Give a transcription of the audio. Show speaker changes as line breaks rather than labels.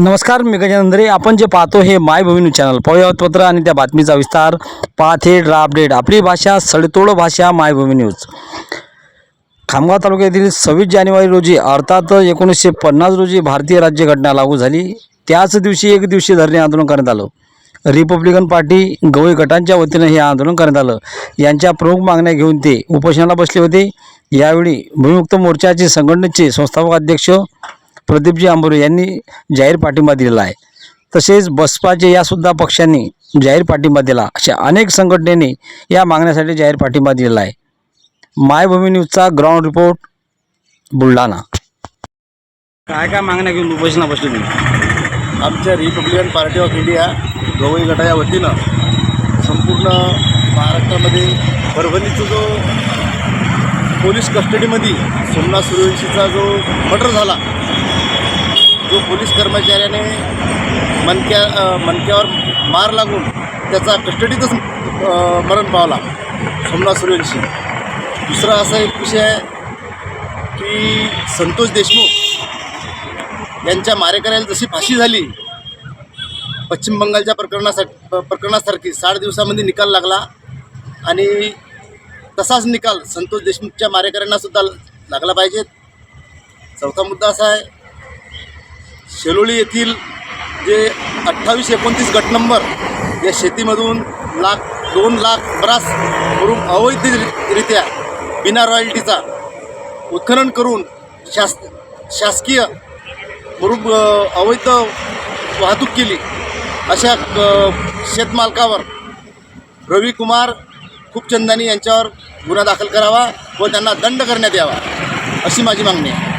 नमस्कार मी गजानंदरे आपण जे पाहतो हे माय न्यूज चॅनल. पाहूया पत्र आणि त्या बातमीचा विस्तार. पाहते अपडेट. आपली भाषा सडतोड भाषा मायभूमी न्यूज. खामगाव तालुक्यातील सव्वीस जानेवारी रोजी अर्थात एकोणीसशे पन्नास रोजी भारतीय राज्यघटना लागू झाली. त्याच दिवशी एक दिवशी धरणे आंदोलन करण्यात आलं. रिपब्लिकन पार्टी गवळी गटांच्या वतीनं हे आंदोलन करण्यात आलं. यांच्या प्रमुख मागण्या घेऊन ते उपोषणाला बसले होते. यावेळी भूमिमुक्त मोर्चाचे संघटनेचे संस्थापक अध्यक्ष प्रदीपजी आंबोरे यांनी जाहीर पाठिंबा दिलेला आहे. तसेच बसपाचे यासुद्धा पक्षांनी जाहीर पाठिंबा दिला. अशा अनेक संघटनेने या मागण्यासाठी जाहीर पाठिंबा दिलेला आहे. मायभूमी न्यूजचा ग्राउंड रिपोर्ट बुलढाणा. काय काय मागण्या घेऊन उपोषणा बसले तुम्ही?
आमच्या Republican party of India Gavai गटा या वतीनं संपूर्ण महाराष्ट्रामध्ये परभणीचा जो पोलीस कस्टडीमध्ये सोमनाथ सूर्यवंशीचा जो मर्डर झाला पोलीस कर्मचाऱ्याने मनक्या मनक्यावर मार लागून त्याचा कस्टडीतच मरण पावला सोमनाथ सूर्यवंशी. दुसरा असा एक विषय आहे की संतोष देशमुख यांच्या मारेकऱ्याला जशी फाशी झाली पश्चिम बंगालच्या प्रकरणासाठी प्रकरणासारखी साठ दिवसामध्ये निकाल लागला आणि तसाच निकाल संतोष देशमुखच्या मारेकऱ्यांनासुद्धा लागला पाहिजेत चौथा मुद्दा असा आहे शेलोळी येथील जे अठ्ठावीस एकोणतीस गट नंबर या शेतीमधून लाख दोन लाख ब्रास करून अवैधरित्या बिना रॉयल्टीचा उत्खनन करून शास शासकीय बरोब अवैध वाहतूक केली. अशा शेतमालकावर रवी कुमार खूपचंदानी यांच्यावर गुन्हा दाखल करावा व त्यांना दंड करण्यात यावा अशी माझी मागणी आहे.